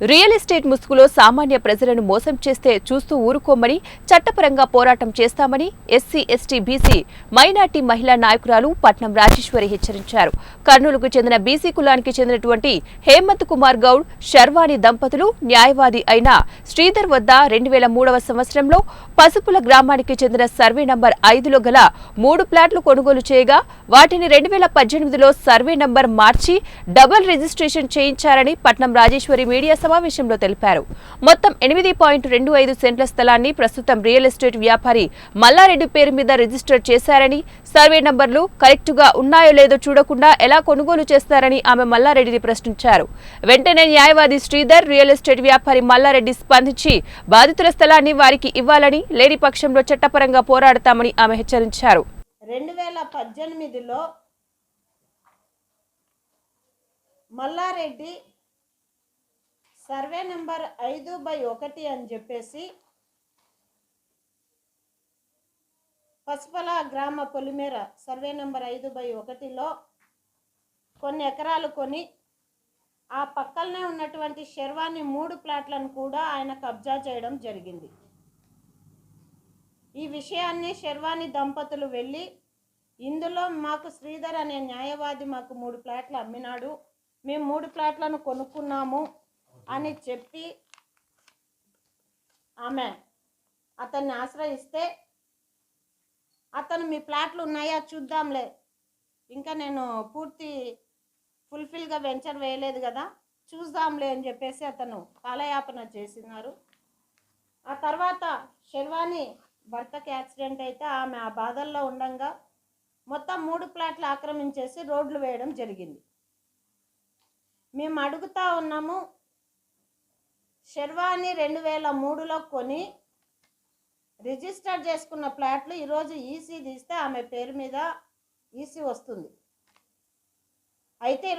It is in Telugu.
రియల్ ఎస్టేట్ ముసుగులో సామాన్య ప్రజలను మోసం చేస్తే చూస్తూ ఊరుకోమని చట్టపరంగా పోరాటం చేస్తామని ఎస్సీ ఎస్టీ బీసీ మైనార్టీ మహిళా నాయకురాలు పట్నం రాజేశ్వరి హెచ్చరించారు. కర్నూలుకు చెందిన బీసీ కులానికి చెందినటువంటి హేమంత్ కుమార్ గౌడ్ శర్వాణి దంపతులు న్యాయవాది అయిన శ్రీధర్ వద్ద రెండు వేల మూడవ సంవత్సరంలో పసుపుల గ్రామానికి చెందిన సర్వే నంబర్ ఐదులో గల మూడు ప్లాట్లు కొనుగోలు చేయగా వాటిని రెండు వేల పద్దెనిమిదిలో సర్వే నంబర్ మార్చి డబుల్ రిజిస్ట్రేషన్ చేయించారని పట్నం రాజేశ్వరి మీడియా సమావేశంలో తెలిపారు. మొత్తం ఎనిమిది పాయింట్ రెండు ఐదు సెంట్ల స్థలాన్ని ప్రస్తుతం రియల్ ఎస్టేట్ వ్యాపారి మల్లారెడ్డి పేరు మీద రిజిస్టర్ చేశారని సర్వే నంబర్లు కరెక్టుగా ఉన్నాయో లేదో చూడకుండా ఎలా కొనుగోలు చేస్తారని ఆమె మల్లారెడ్డిని ప్రశ్నించారు. వెంటనే న్యాయవాది శ్రీధర్ రియల్ ఎస్టేట్ వ్యాపారి మల్లారెడ్డి స్పందించి బాధితుల స్థలాన్ని వారికి ఇవ్వాలని లేని పక్షంలో చట్టపరంగా పోరాడతామని ఆమె హెచ్చరించారు. రెండు వేల పద్దెనిమిదిలో మల్లారెడ్డి సర్వే నెంబర్ ఐదు బై ఒకటి అని చెప్పేసి పసుపల గ్రామ పొలిమేర సర్వే నెంబర్ ఐదు బై ఒకటిలో కొన్ని ఎకరాలు కొని ఆ పక్కనే ఉన్నటువంటి శర్వాణి మూడు ప్లాట్లను కూడా ఆయన కబ్జా చేయడం జరిగింది. ఈ విషయాన్ని శర్వాణి దంపతులు వెళ్ళి ఇందులో మాకు శ్రీధర్ అనే న్యాయవాది మాకు మూడు ప్లాట్లు అమ్మినాడు. మేము మూడు ప్లాట్లను కొనుక్కున్నాము. అని చెప్పి ఆమె అతన్ని ఆశ్రయిస్తే అతను మీ ప్లాట్లు ఉన్నాయా? చూద్దాంలే. ఇంకా నేను పూర్తి ఫుల్ఫిల్గా వెంచర్ వేయలేదు కదా. చూద్దాంలే అని చెప్పేసి అతను కాలయాపన చేసినారు. ఆ తర్వాత శర్వాణి భర్తకి యాక్సిడెంట్ అయితే ఆమె ఆ బాధల్లో ఉండంగా మొత్తం మూడు ప్లాట్లు ఆక్రమించేసి రోడ్లు వేయడం జరిగింది. మేము అడుగుతా ఉన్నాము శర్వాణి రెండు వేల మూడులో కొని రిజిస్టర్ చేసుకున్న ప్లాట్లు ఈరోజు ఈసీ తీస్తే ఆమె పేరు మీద ఈసీ వస్తుంది. అయితే